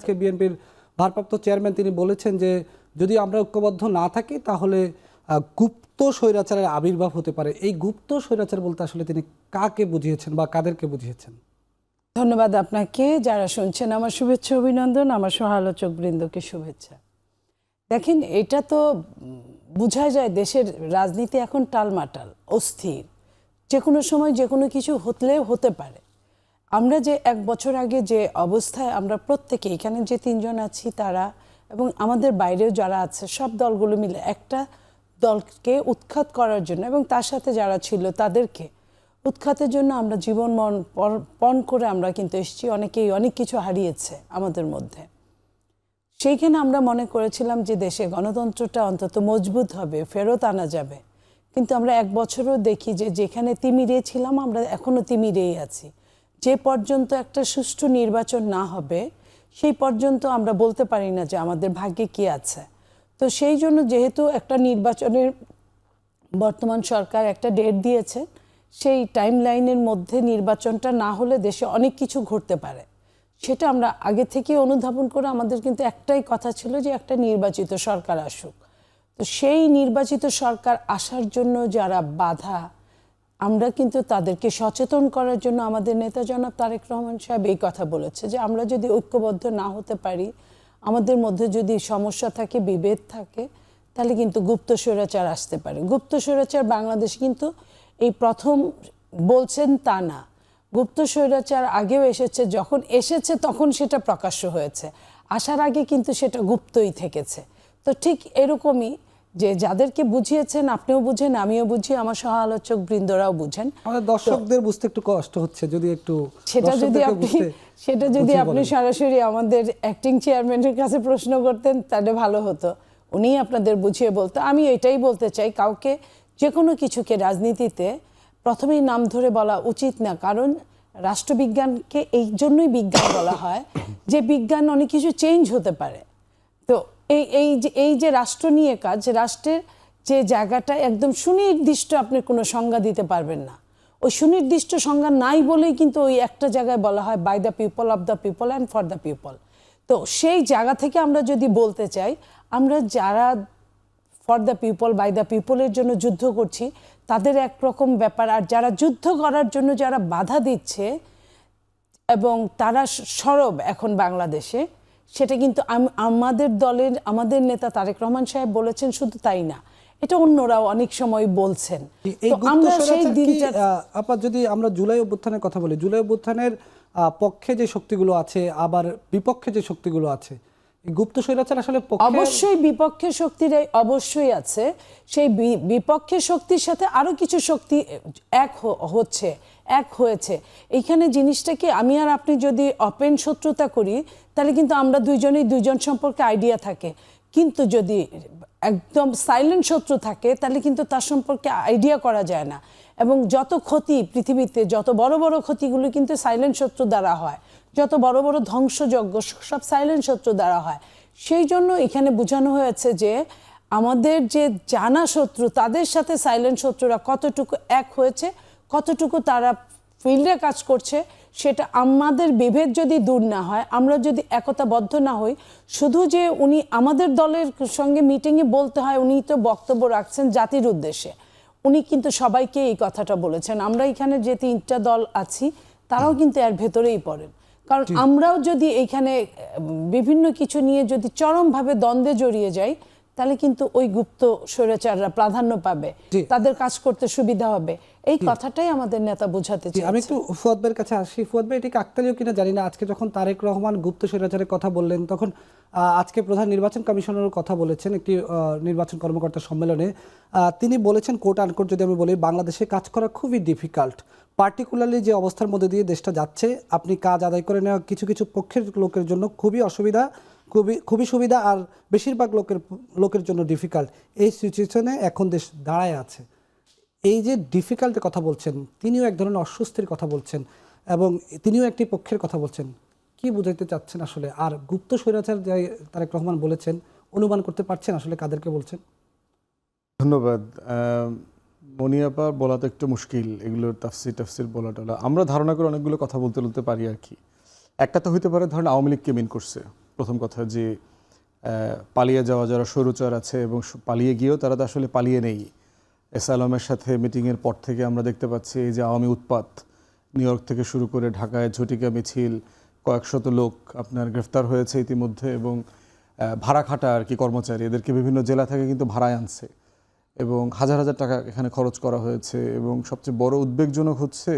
আজকে বিএনপির ভারপ্রাপ্ত চেয়ারম্যান তিনি বলেছেন যে, যদি আমরা ঐক্যবদ্ধ না থাকি, তাহলে গুপ্ত স্বৈরাচারের আবির্ভাব হতে পারে। এই গুপ্ত স্বৈরাচার বলতে আসলে তিনি কাকে বুঝিয়েছেন বা কাদেরকে বুঝিয়েছেন? ধন্যবাদ আপনাকে। যারা শুনছেন, আমার শুভেচ্ছা, অভিনন্দন, আমার সহালোচক বৃন্দকে শুভেচ্ছা। দেখেন, এটা তো বোঝা যায় দেশের রাজনীতি এখন টালমাটাল, অস্থির। যে কোনো সময় যে কোনো কিছু হতলে হতে পারে। আমরা যে এক বছর আগে যে অবস্থায় আমরা প্রত্যেকে এখানে যে তিনজন আছি, তারা এবং আমাদের বাইরেও যারা আছে, সব দলগুলো মিলে একটা দলকে উৎখাত করার জন্য এবং তার সাথে যারা ছিল তাদেরকে উৎখাতের জন্য আমরা জীবন মন পণ করে আমরা কিন্তু এসেছি। অনেকেই অনেক কিছু হারিয়েছে আমাদের মধ্যে। সেইখানে আমরা মনে করেছিলাম যে দেশে গণতন্ত্রটা অন্তত মজবুত হবে, ফেরত আনা যাবে। কিন্তু আমরা এক বছরও দেখি যে যেখানে তিমিরে ছিলাম, আমরা এখনও তিমিরেই আছি। যে পর্যন্ত একটা সুষ্ঠু নির্বাচন না হবে, সেই পর্যন্ত আমরা বলতে পারি না যে আমাদের ভাগ্যে কি আছে। তো সেই জন্য যেহেতু একটা নির্বাচনের বর্তমান সরকার একটা ডেট দিয়েছে, সেই টাইম লাইনের মধ্যে নির্বাচনটা না হলে দেশে অনেক কিছু ঘটতে পারে। সেটা আমরা আগে থেকে অনুধাবন করে আমাদের কিন্তু একটাই কথা ছিল যে একটা নির্বাচিত সরকার আসুক। তো সেই নির্বাচিত সরকার আসার জন্য যারা বাধা আমরা কিন্তু তাদেরকে সচেতন করার জন্য আমাদের নেতা জনাব তারেক রহমান সাহেব এই কথা বলেছে যে আমরা যদি ঐক্যবদ্ধ না হতে পারি, আমাদের মধ্যে যদি সমস্যা থাকে, বিভেদ থাকে, তাহলে কিন্তু গুপ্ত স্বৈরাচার আসতে পারে। গুপ্ত স্বৈরাচার বাংলাদেশ কিন্তু এই প্রথম বলছেন তা না। গুপ্ত স্বৈরাচার আগেও এসেছে, যখন এসেছে তখন সেটা প্রকাশ্য হয়েছে। আসার আগে কিন্তু সেটা গুপ্তই থেকেছে। তো ঠিক এরকমই যে যাদেরকে বুঝিয়েছেন আপনিও বুঝেন আমিও বুঝি আমার সহ আলোচক বৃন্দরাও বুঝেন। আমাদের দর্শকদের বুঝতে একটু কষ্ট হচ্ছে যদি একটু সেটা যদি আপনি সেটা যদি আপনি সরাসরি আমাদের অ্যাক্টিং চেয়ারম্যানের কাছে প্রশ্ন করতেন তাহলে ভালো হতো। উনিই আপনাদের বুঝিয়ে বলতো। আমি এটাই বলতে চাই কাউকে যে কোনো কিছুকে রাজনীতিতে প্রথমেই নাম ধরে বলা উচিত না। কারণ রাষ্ট্রবিজ্ঞানকে এই জন্যই বিজ্ঞান বলা হয় যে বিজ্ঞান অনেক কিছু চেঞ্জ হতে পারে। এই এই যে এই যে রাষ্ট্র নিয়ে কাজ, রাষ্ট্রের যে জায়গাটা একদম সুনির্দিষ্ট আপনি কোনো সংজ্ঞা দিতে পারবেন না। ওই সুনির্দিষ্ট সংজ্ঞা নাই বলেই কিন্তু ওই একটা জায়গায় বলা হয় by the people of the people and for the people তো সেই জায়গা থেকে আমরা যদি বলতে চাই, আমরা যারা for the people by the পিপলের জন্য যুদ্ধ করছি, তাদের একরকম ব্যাপার। আর যারা যুদ্ধ করার জন্য যারা বাধা দিচ্ছে, এবং তারা সরব এখন বাংলাদেশে সেটা কিন্তু আমাদের দলের আমাদের নেতা তারেক রহমান সাহেব বলেছেন শুধু তাই না এটা অন্যরাও অনেক সময় বলছেন। আমরা সেই দিনটা আহ, আপা যদি আমরা জুলাই অভ্যুত্থানের কথা বলি জুলাই অভ্যুত্থানের আহ, পক্ষে যে শক্তিগুলো আছে আবার বিপক্ষে যে শক্তিগুলো আছে গুপ্ত স্বৈরাচার আসলে অবশ্যই বিপক্ষের শক্তির অবশ্যই আছে। সেই বি- বিপক্ষের শক্তির সাথে আরও কিছু শক্তি এক হচ্ছে, এক হয়েছে। এইখানে জিনিসটা কি? আমি আর আপনি যদি অপেন শত্রুতা করি, তাহলে কিন্তু আমরা দুইজনেই দুইজন সম্পর্কে আইডিয়া থাকে। কিন্তু যদি একদম সাইলেন্ট শত্রু থাকে, তাহলে কিন্তু তার সম্পর্কে আইডিয়া করা যায় না। এবং যত ক্ষতি পৃথিবীতে, যত বড় বড় ক্ষতিগুলো কিন্তু সাইলেন্ট শত্রু দ্বারা হয়। যত বড় বড় ধ্বংসযজ্ঞ, সব সাইলেন্ট শত্রু দ্বারা হয়। সেই জন্য এখানে বোঝানো হয়েছে যে, আমাদের যে জানা শত্রু, তাদের সাথে সাইলেন্ট শত্রুরা কতটুকু এক হয়েছে, কতটুকু তারা ফিল্ডে কাজ করছে, সেটা আমাদের বিভেদ যদি দূর না হয়, আমরা যদি একতাবদ্ধ না হই, শুধু যে উনি আমাদের দলের সঙ্গে মিটিংয়ে বলতে হয় উনি তো বক্তব্য রাখছেন জাতির উদ্দেশ্যে। উনি কিন্তু সবাইকে এই কথাটা বলেছেন আমরা এখানে যে তিনটা দল আছি তারাও কিন্তু এর ভেতরেই পড়েন। কারণ আমরাও যদি এখানে বিভিন্ন কিছু নিয়ে যদি চরমভাবে দ্বন্দ্বে জড়িয়ে যাই তাহলে কিন্তু ওই গুপ্ত স্বৈরাচাররা প্রাধান্য পাবে। তাদের কাজ করতে সুবিধা হবে। এই কথাটাই আমাদের নেতা বোঝাতে জি, আমি একটু ফুয়াদ ভাইয়ের কাছে আসি। ফুয়াদ ভাই এটি কাকতালীয় কিনা জানি না। আজকে যখন তারেক রহমান গুপ্ত স্বৈরাচারের কথা বললেন তখন আজকে প্রধান নির্বাচন কমিশনারের কথা বলেছেন একটি নির্বাচন কর্মকর্তা সম্মেলনে। আহ, তিনি বলেছেন কোট আনকোট যদি আমি বলি বাংলাদেশে কাজ করা খুবই ডিফিকাল্ট পার্টিকুলারলি যে অবস্থার মধ্যে দিয়ে দেশটা যাচ্ছে আপনি কাজ আদায় করে নেওয়া কিছু কিছু পক্ষের লোকের জন্য খুবই অসুবিধা। খুবই খুবই সুবিধা আর বেশিরভাগ লোকের লোকের জন্য ডিফিকাল্ট এই সিচুয়েশনে এখন দেশ দাঁড়ায় আছে। এই যে ডিফিকাল্টের কথা বলছেন, তিনিও এক ধরনের অস্বস্তির কথা বলছেন এবং তিনিও একটি পক্ষের কথা বলছেন। কি বুঝাইতে চাচ্ছেন আসলে? আর গুপ্ত স্বৈরাচার যে তারেক রহমান বলেছেন, অনুমান করতে পারছেন আসলে কাদেরকে বলছেন? ধন্যবাদ। মনিয়াপা, বলা তো একটু মুশকিল এগুলোর তাফসির টাফসির বলা টলা আমরা ধারণা করে অনেকগুলো কথা বলতে বলতে পারি আর কি। একটা তো হইতে পারে ধরেন আওয়ামী লীগকে মিন করছে। প্রথম কথা যে পালিয়ে যাওয়া যারা সরুচর আছে এবং পালিয়ে গিয়েও তারা তো আসলে পালিয়ে নেই। এস আলমের সাথে মিটিংয়ের পর থেকে আমরা দেখতে পাচ্ছি এই যে আওয়ামী উৎপাত, নিউ ইয়র্ক থেকে শুরু করে ঢাকায় ঝটিকা মিছিল, কয়েকশত লোক আপনার গ্রেফতার হয়েছে ইতিমধ্যে এবং ভাড়া খাটা আর কি কর্মচারী, এদেরকে বিভিন্ন জেলা থেকে কিন্তু ভাড়ায় আনছে এবং হাজার হাজার টাকা এখানে খরচ করা হয়েছে এবং সবচেয়ে বড় উদ্বেগজনক হচ্ছে,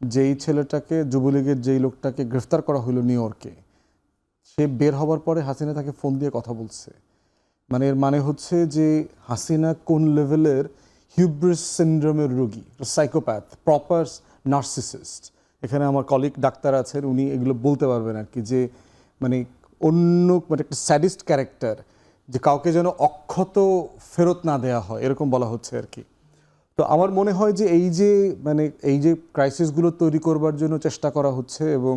যেই ছেলেটাকে, যুবলীগের যেই লোকটাকে গ্রেফতার করা হলো নিউ ইয়র্কে সে বের হবার পরে হাসিনা তাকে ফোন দিয়ে কথা বলছে। মানে এর মানে হচ্ছে যে হাসিনা কোন লেভেলের হিউব্রিস সিন্ড্রোমের রোগী? সাইকোপ্যাথ প্রপার নার্সিসিস্ট এখানে আমার কলিগ ডাক্তার আছেন, উনি এগুলো বলতে পারবেন আর কি যে মানে অন্য মানে একটা স্যাডিস্ট ক্যারেক্টার যে কাউকে যেন অক্ষত ফেরত না দেয়া হয়, এরকম বলা হচ্ছে আর কি। তো আমার মনে হয় যে এই যে মানে এই যে ক্রাইসিসগুলো তৈরি করবার জন্য চেষ্টা করা হচ্ছে এবং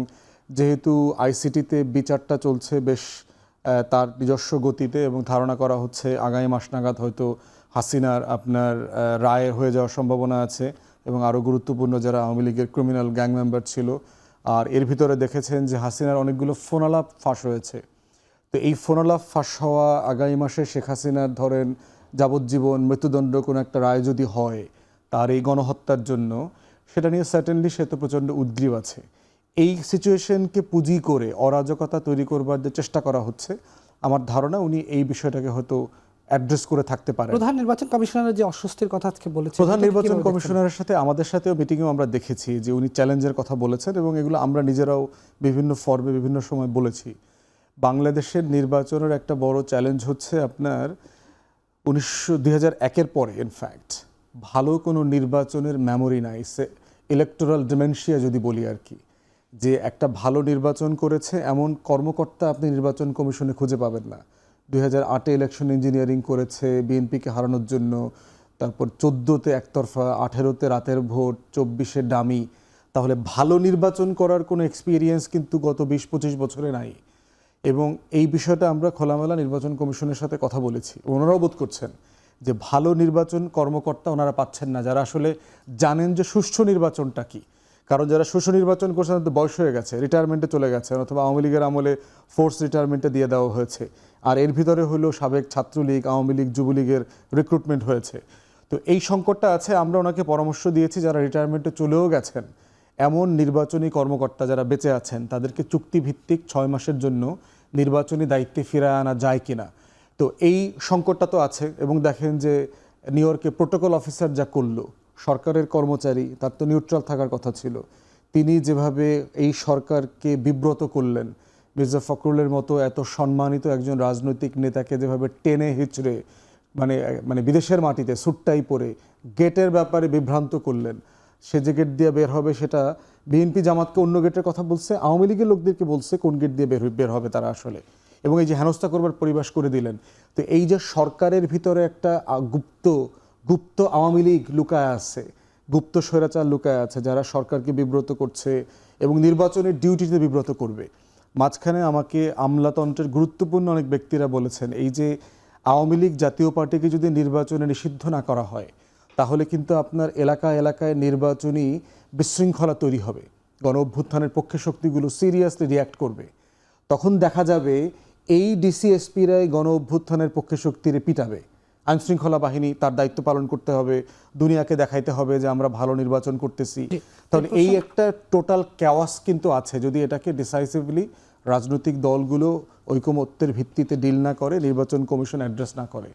যেহেতু আইসিটিতে বিচারটা চলছে, বেশ তার নিজস্ব গতিতে এবং ধারণা করা হচ্ছে আগামী মাস নাগাদ হয়তো হাসিনার আপনার রায় হয়ে যাওয়ার সম্ভাবনা আছে এবং আরও গুরুত্বপূর্ণ যারা আওয়ামী লীগের ক্রিমিনাল গ্যাং মেম্বার ছিল। আর এর ভিতরে দেখেছেন যে হাসিনার অনেকগুলো ফোনালাপ ফাঁস হয়েছে তো এই ফোনালাপ ফাঁস হওয়া আগামী মাসে শেখ হাসিনার ধরেন যাবজ্জীবন, মৃত্যুদণ্ড কোনো একটা রায় যদি হয় তার এই গণহত্যার জন্য, সেটা নিয়ে সার্টেনলি সে তো প্রচণ্ড উদ্গ্রীব আছে। এই সিচুয়েশনকে পুঁজি করে অরাজকতা তৈরি করবার যে চেষ্টা করা হচ্ছে আমার ধারণা উনি এই বিষয়টাকে হয়তো অ্যাড্রেস করে থাকতে পারেন। প্রধান নির্বাচন কমিশনারের যে অস্বস্তির কথা আজকে বলেছেন প্রধান নির্বাচন কমিশনারের সাথে আমাদের সাথেও মিটিংয়েও আমরা দেখেছি যে উনি চ্যালেঞ্জের কথা বলেছেন এবং এগুলো আমরা নিজেরাও বিভিন্ন ফর্মে বিভিন্ন সময় বলেছি। বাংলাদেশের নির্বাচনের একটা বড় চ্যালেঞ্জ হচ্ছে আপনার উনিশশো দুই হাজার একের পরে ইনফ্যাক্ট ভালো কোনো নির্বাচনের মেমোরি নাই সে ইলেকটোরাল ডিমেনশিয়া যদি বলি আর কি। যে একটা ভালো নির্বাচন করেছে, এমন কর্মকর্তা আপনি নির্বাচন কমিশনে খুঁজে পাবেন না। দুই হাজার আটে ইলেকশন ইঞ্জিনিয়ারিং করেছে বিএনপিকে হারানোর জন্য, তারপর চোদ্দোতে একতরফা, আঠেরোতে রাতের ভোট, চব্বিশে ডামি তাহলে ভালো নির্বাচন করার কোনো এক্সপিরিয়েন্স কিন্তু গত বিশ পঁচিশ বছরে নাই। এবং এই বিষয়টা আমরা খোলামেলা নির্বাচন কমিশনের সাথে কথা বলেছি। ওনারাও বোধ করছেন যে ভালো নির্বাচন কর্মকর্তা ওনারা পাচ্ছেন না। যারা আসলে জানেন যে সুষ্ঠু নির্বাচনটা কি। কারণ যারা সুষ্ঠু নির্বাচন করছেন তাদের বয়স হয়ে গেছে রিটায়ারমেন্টে চলে গেছে অথবা আওয়ামী লীগের আমলে ফোর্স রিটায়ারমেন্টে দিয়ে দেওয়া হয়েছে। আর এর ভিতরে হলো সাবেক ছাত্রলীগ, আওয়ামী লীগ, যুবলীগের রিক্রুটমেন্ট হয়েছে। তো এই সংকটটা আছে, আমরা ওনাকে পরামর্শ দিয়েছি যারা রিটায়ারমেন্টে চলেও গেছেন, এমন নির্বাচনী কর্মকর্তা যারা বেঁচে আছেন, তাদেরকে চুক্তিভিত্তিক ছয় মাসের জন্য নির্বাচনী দায়িত্বে ফিরায় আনা যায় কিনা। তো এই সংকটটা তো আছে এবং দেখেন যে নিউ ইয়র্কে প্রোটোকল অফিসার যা করল সরকারের কর্মচারী, তার তো নিউট্রাল থাকার কথা ছিল। তিনি যেভাবে এই সরকারকে বিব্রত করলেন, মির্জা ফখরুলের মতো এত সম্মানিত একজন রাজনৈতিক নেতাকে যেভাবে টেনে হিচড়ে মানে মানে বিদেশের মাটিতে সুটটাই পরে গেটের ব্যাপারে বিভ্রান্ত করলেন, সে যে গেট দিয়ে বের হবে সেটা বিএনপি জামাতকে অন্য গেটের কথা বলছে, আওয়ামী লীগের লোকদেরকে বলছে কোন গেট দিয়ে বের বের হবে তারা আসলে। এবং এই যে হেনস্থা করবার পরিবেশ করে দিলেন। তো এই যে সরকারের ভিতরে একটা গুপ্ত গুপ্ত আওয়ামী লীগ লুকায় আছে, গুপ্ত স্বৈরাচার লুকায় আছে, যারা সরকারকে বিব্রত করছে এবং নির্বাচনের ডিউটিতে বিব্রত করবে। মাঝখানে আমাকে আমলাতন্ত্রের গুরুত্বপূর্ণ অনেক ব্যক্তিরা বলেছেন, এই যে আওয়ামী লীগ জাতীয় পার্টিকে যদি নির্বাচনে নিষিদ্ধ না করা হয়, তাহলে কিন্তু আপনার এলাকা এলাকায় নির্বাচনী বিশৃঙ্খলা তৈরি হবে। গণ অভ্যুত্থানের পক্ষে শক্তিগুলো সিরিয়াসলি রিয়াক্ট করবে। তখন দেখা যাবে এই ডিসিএসপিরাই গণ অভ্যুত্থানের পক্ষে শক্তিরে পিটাবে। আইনশৃঙ্খলা বাহিনী তার দায়িত্ব পালন করতে হবে দুনিয়াকে দেখাইতে হবে যে আমরা ভালো নির্বাচন করতেছি। তাহলে এই একটা টোটাল ক্যাওয়াস কিন্তু আছে যদি এটাকে ডিসাইসিভলি রাজনৈতিক দলগুলো ঐকমত্যের ভিত্তিতে ডিল না করে নির্বাচন কমিশন অ্যাড্রেস না করে।